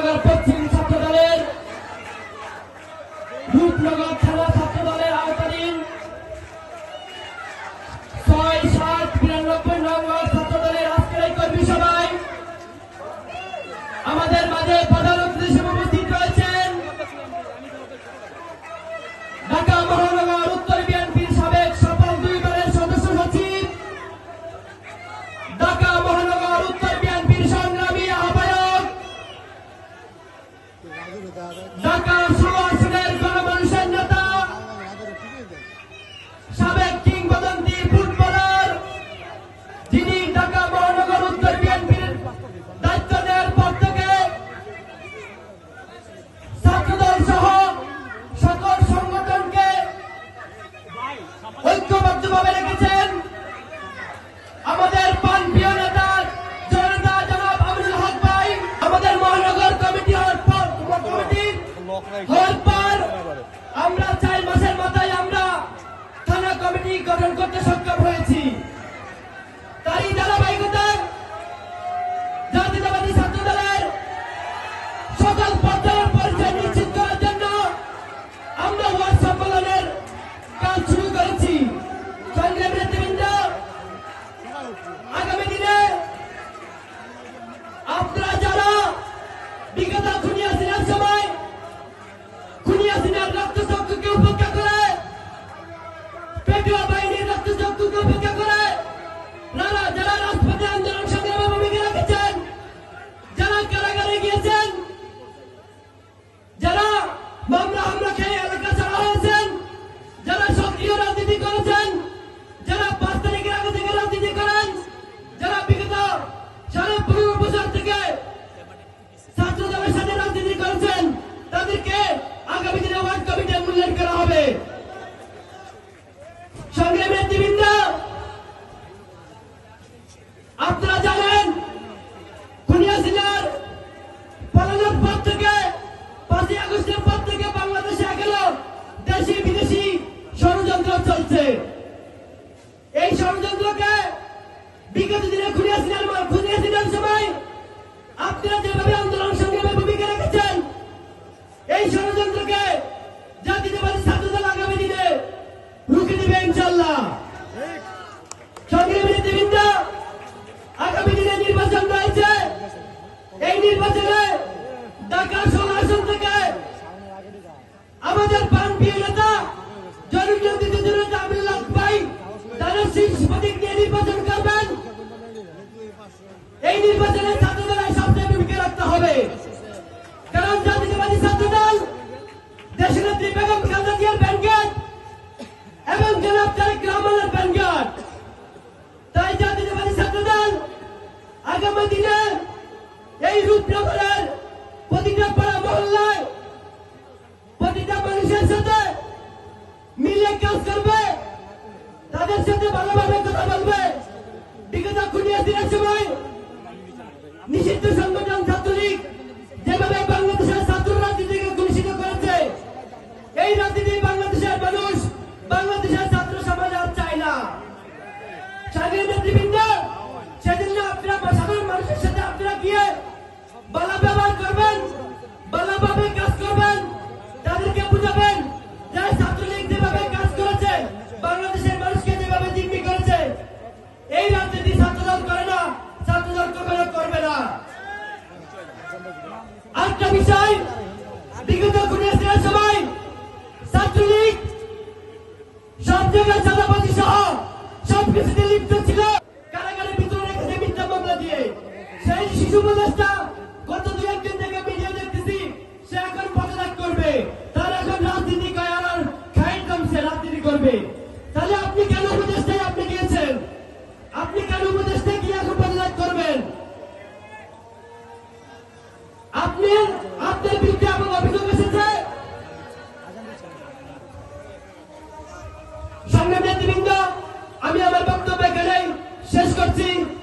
রূপনগর পশ্চিম ছাত্র দলের রূপনগর থানা ছাত্র দলের আওতাধীন ছয় সাত বিরানব্বই নম্বর ছাত্র দলের আজকের কর্মী সভায় আমাদের মাঝে প্রধান খুনিয়া সিনার রক্ত বিগত দিনে খুনিয়া সিনার এবং জনাব তারেক রহমানের ব্যাংকেট তাই জাতীয়তাবাদী ছাত্রদল আগামী দিনে এই রূপনগরের প্রতিটা পাড়া মহল্লায় প্রতিটা মানুষের সাথে মিলে কাজ করবে, তাদের সাথে ভালোভাবে কথা বলবে। বিগত খুনিয়া দিনের সময় নিষিদ্ধ স্বাধীন নেতৃবৃন্দ সেজন্য আপনারা সাধারণ মানুষের সাথে আপনারা গিয়ে বালা ব্যবহার করবেন বালাভাবে কাজ করবেন, তাদেরকে বুঝাবেন যে ছাত্রলীগ যেভাবে কাজ করেছে, বাংলাদেশের মানুষকে যেভাবে জিম্মি করেছে, এই রাজনীতি ছাত্রদল করে না, ছাত্রদল কখনো করবে না। আরেকটা বিষয়, বিগত ঘুরিয়েছিলেন সবাই ছাত্রলীগ সব জায়গায় চাঁদাবাজি সহ সব কিছুতে লিপ্ত ছিল, কারাগারের ভিতরে রেখেছে মিথ্যা মামলা দিয়ে। সেই শিশু উপদেষ্টা গত দু একদিন থেকে ভিডিও দেখতেছি, সে এখন পদত্যাগ করবে। তার এখন রাজনীতি আর খাইন কমছে, রাজনীতি করবে। তাহলে আপনি কেন উপদেষ্টায় আপনি গিয়েছেন? আপনি কেন উপদেষ্টায় গিয়ে এখন পদত্যাগ করবেন? আপনি, আপনার বিরুদ্ধে এমন অভিযোগ এসেছে? সংগ্রামী নেতৃবৃন্দ Liberty.